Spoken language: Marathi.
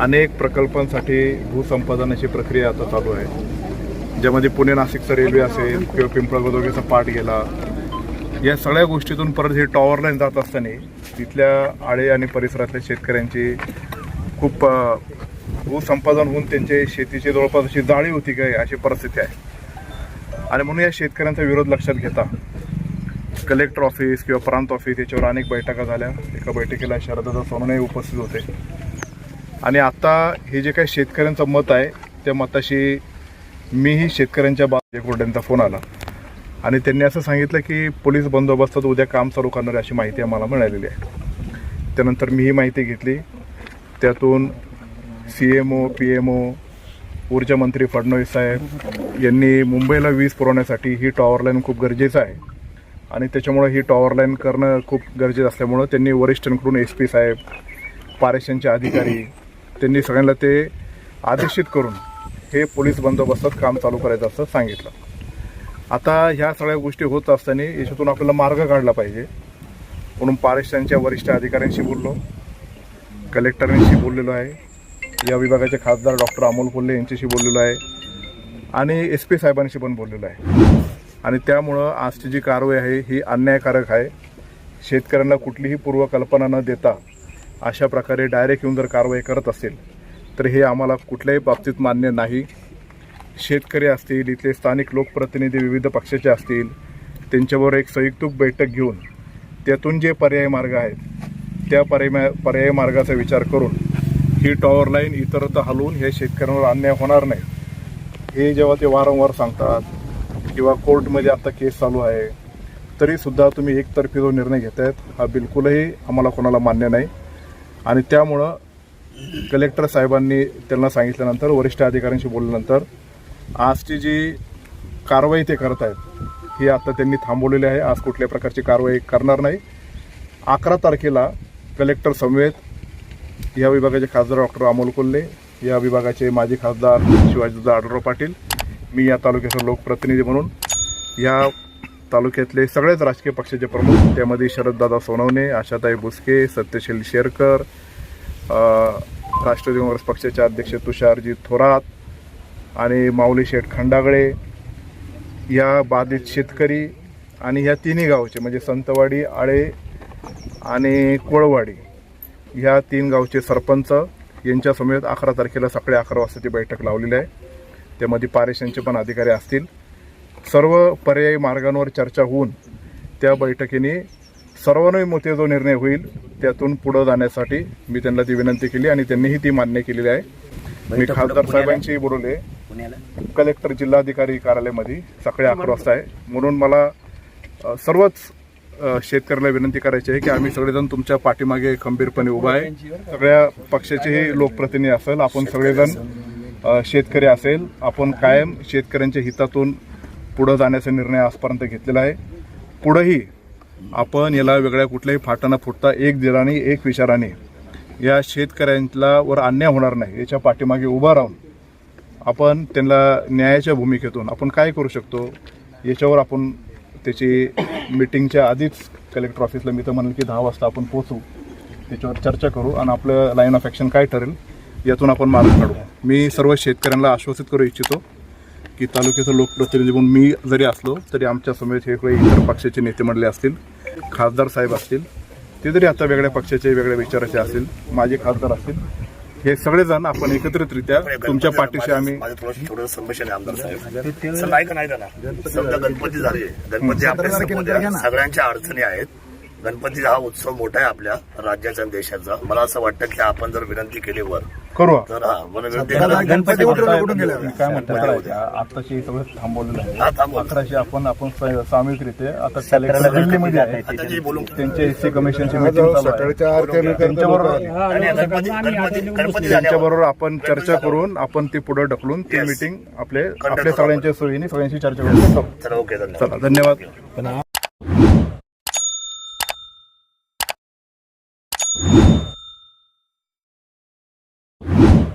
अनेक प्रकल्पांसाठी भूसंपादनाची प्रक्रिया आता चालू आहे. ज्यामध्ये पुणे नाशिकचा रेल्वे असेल किंवा पिंपळगोदोगीचा पाठ गेला या सगळ्या गोष्टीतून परत हे टॉवर लाईन जात असताना तिथल्या आळे आणि परिसरातल्या शेतकऱ्यांची खूप भूसंपादन होऊन त्यांचे शेतीची जवळपास अशी जाळी होती काय अशी परिस्थिती आहे. आणि म्हणून या शेतकऱ्यांचा विरोध लक्षात घेता. कलेक्टर ऑफिस किंवा प्रांत ऑफिस याच्यावर अनेक बैठका झाल्या. एका बैठकीला शरदा सोनवणे उपस्थित होते. आणि आता हे जे काही शेतकऱ्यांचं मत आहे त्या मताशी मीही शेतकऱ्यांच्या बाजूच्या फोन आला. आणि त्यांनी असं सांगितलं की पोलीस बंदोबस्तात उद्या काम चालू करणार अशी माहिती आम्हाला मिळालेली आहे. त्यानंतर मी ही माहिती घेतली. त्यातून C M O P M O ऊर्जा मंत्री फडणवीस साहेब यांनी मुंबईला वीज पुरवण्यासाठी ही टॉवर लाईन खूप गरजेचं आहे. आणि त्याच्यामुळं ही टॉवर लाईन करणं खूप गरजेचं असल्यामुळं त्यांनी वरिष्ठांकडून एस पी साहेब पारेशनचे अधिकारी त्यांनी सगळ्यांना ते आदेशित करून हे पोलीस बंदोबस्तात काम चालू करायचं असं सांगितलं. आता ह्या सगळ्या गोष्टी होत असताना याच्यातून आपल्याला मार्ग काढला पाहिजे. म्हणून पारेशांच्या वरिष्ठ अधिकाऱ्यांशी बोललो. कलेक्टरांशी बोललेलो आहे. या विभागाचे खासदार डॉक्टर अमोल कोल्हे यांच्याशी बोललेलो आहे. आणि एस पी साहेबांशी पण बोललेलो आहे. आणि त्यामुळं आजची जी कारवाई आहे ही अन्यायकारक आहे. शेतकऱ्यांना कुठलीही पूर्वकल्पना न देता अशा प्रकारे डायरेक्ट येऊन जर कारवाई करत असेल तर हे आम्हाला कुठल्याही बाबतीत मान्य नाही. शेतकरी असतील इथले स्थानिक लोकप्रतिनिधी विविध पक्षाचे असतील त्यांच्याबरोबर एक संयुक्त बैठक घेऊन त्यातून जे पर्याय मार्ग आहेत त्या पर्याय पर्यायी मार्गाचा विचार करून ही टॉवर लाईन इतरत्र हलवून हे शेतकऱ्यांवर अन्याय होणार नाही. हे जेव्हा ते वारंवार सांगतात किंवा कोर्टमध्ये आता केस चालू आहे तरीसुद्धा तुम्ही एकतर्फी जो निर्णय घेत आहेत हा बिलकुलही आम्हाला कोणाला मान्य नाही. आणि त्यामुळं कलेक्टर साहेबांनी त्यांना सांगितल्यानंतर वरिष्ठ अधिकाऱ्यांशी बोलल्यानंतर आजची जी कारवाई ते करत आहेत ही आता त्यांनी थांबवलेली आहे. आज कुठल्या प्रकारची कारवाई करणार नाही. अकरा तारखेला कलेक्टर समवेत या विभागाचे खासदार डॉक्टर अमोल कोल्हे या विभागाचे माजी खासदार शिवाजीदा आढळराव पाटील मी या तालुक्याचा लोकप्रतिनिधी म्हणून या तालुक्यातले सगळेच राजकीय पक्षाचे प्रमुख त्यामध्ये शरददादा सोनवणे आशाताई बुसके सत्यशील शेरकर राष्ट्रवादी काँग्रेस पक्षाचे अध्यक्ष तुषारजी थोरात आणि माऊली शेठ खंडागळे या बाधित शेतकरी आणि ह्या तिन्ही गावचे म्हणजे संतवाडी आळे आणि कोळवाडी ह्या तीन गावचे सरपंच यांच्या समेत अकरा तारखेला सकाळी अकरा वाजताची बैठक लावलेली आहे. त्यामध्ये पारेशांचे पण अधिकारी असतील. सर्व पर्यायी मार्गांवर चर्चा होऊन त्या बैठकीने सर्वानुमते जो निर्णय होईल त्यातून पुढं जाण्यासाठी मी त्यांना ती विनंती केली आणि त्यांनीही ती मान्य केलेली आहे. मी बैठक खासदार साहेबांशी बोलवले. कलेक्टर जिल्हाधिकारी कार्यालयामध्ये सकाळी अकरा वाजता आहे. म्हणून मला सर्वच शेतकऱ्याला विनंती करायची आहे की आम्ही सगळेजण तुमच्या पाठीमागे खंबीरपणे उभा आहे. सगळ्या पक्षाचेही लोकप्रतिनिधी असेल आपण सगळेजण शेतकरी असेल आपण कायम शेतकऱ्यांच्या हितातून पुढं जाण्याचा निर्णय आजपर्यंत घेतलेला आहे. पुढंही आपण याला वेगळ्या कुठल्याही फाटा न फुटता एक दिलाने एक विचाराने या शेतकऱ्यांना वर अन्याय होणार नाही याच्या पाठीमागे उभा राहून आपण त्यांना न्यायाच्या भूमिकेतून आपण काय करू शकतो याच्यावर आपण त्याची मिटिंगच्या आधीच कलेक्टर ऑफिसला मी तर म्हणेल की दहा वाजता आपण पोहोचू त्याच्यावर चर्चा करू आणि आपलं लाईन ऑफ ॲक्शन काय ठरेल यातून आपण मार्ग काढू. मी सर्व शेतकऱ्यांना आश्वासित करू इच्छितो की तालुक्याचा लोकप्रतिनिधी म्हणून मी जरी असलो तरी आमच्या समेत हे काही इतर पक्षाचे नेते मंडळी असतील खासदार साहेब असतील ते जरी आता वेगळ्या पक्षाचे वेगळ्या विचाराचे असतील माझे खासदार असतील हे सगळेजण आपण एकत्रितरित्या तुमच्या पाठीशी आम्ही थोडं संभाषण आमदार साहेब. नाही गणपती झाले. गणपती आपल्या. सगळ्यांच्या अडचणी आहेत. गणपतीचा हा उत्सव मोठा आहे आपल्या राज्याचा आणि देशाचा. मला असं वाटतं की आपण जर विनंती केली वर करू. तर हा मला विनंती करा. गणपती काय म्हणतो? आताची सगळं थांबवलेलं हा अकराशे आपण आपण स- सामूहिकरित्या आता कलेक्टर दिल्लीमध्ये आहे आता जे बोलून त्यांचे एससी कमिशनची मीटिंग चालू आहे. त्यांच्याबरोबर आणि गणपती गणपती गणपती झाल्यावर त्यांच्याबरोबर आपण चर्चा करून आपण ती पुढे ढकलून ती मीटिंग आपले आपल्या सगळ्यांच्या सोयीने सगळ्यांशी चर्चा करू चला ओके धन्यवाद.